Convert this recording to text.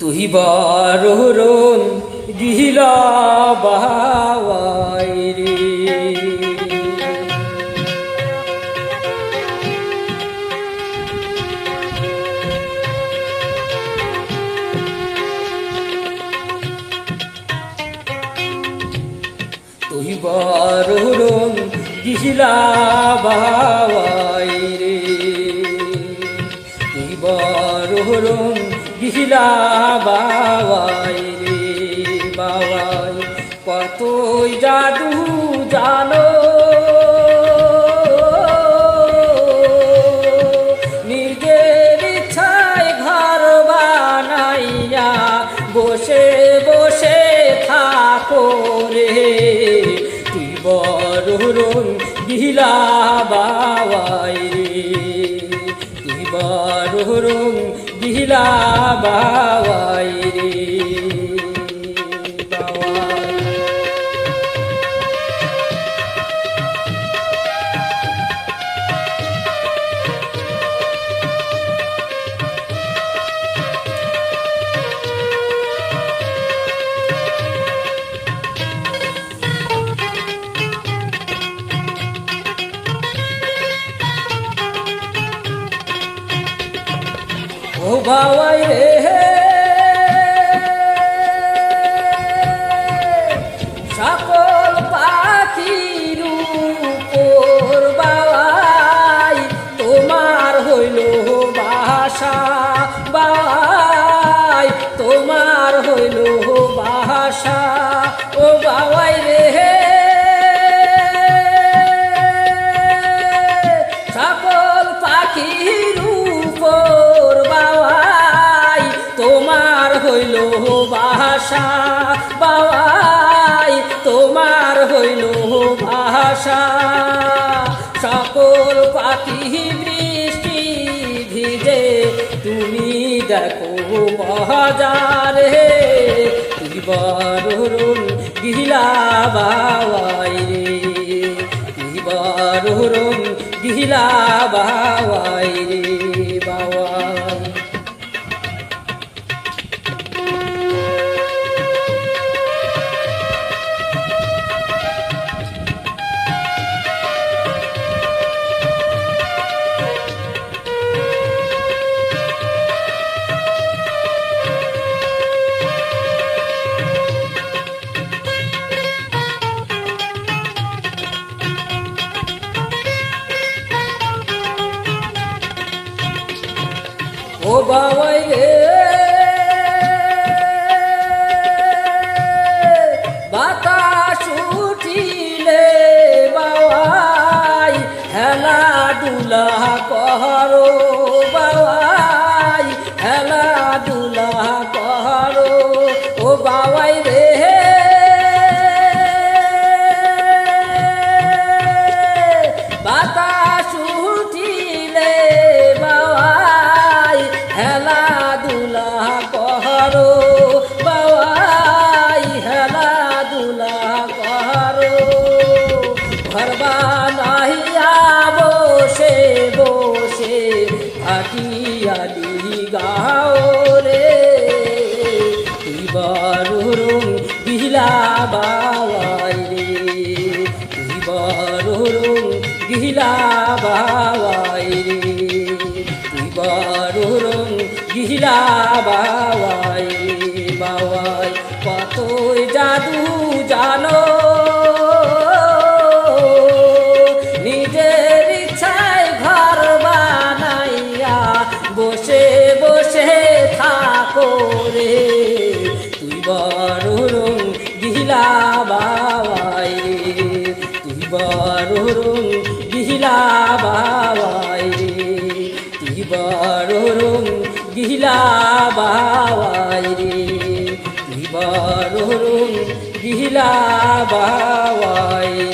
তুই বারণ গিলা বাহাই রে তুই বারণ গিলা বাহাই রে তুই বারণ গিলা বাবাই রে বাবাই, কতই জাদু জানো? নিজের ইচ্ছায় ঘর বানাইয়া বসে বসে থাকো রে। তুই বরণ গিলা বাবাই রে, তুই গিলা বাবাই রে ও বাবাই সকল পাখির ভাষা বাবাই তোমার হইল ভাষা। সকল পাখি বৃষ্টি ভিজে তুমি দেখো বাজারে তুই বরুণ গিলা বাবাই রে। তুই বরুণ গিলা বাবাই রে। ও বাবাই রে। বাতাস উঠিলে বাবাই হেলা দুলা কর বাবাই হেলা দুলা কর। ও বাবাই রে। বসে আটিয়ালি গাও রে বরুণ গিলা বাবাই রে। তুই বরুণ গিলা বাবাই রে। তুই বরুণ গিলা বাবাই রে। রুং গিহিলা বাবাই রে তিবর রুং গিহিলা বাবাই রে। তিবর রুং গিহিলা বাবাই।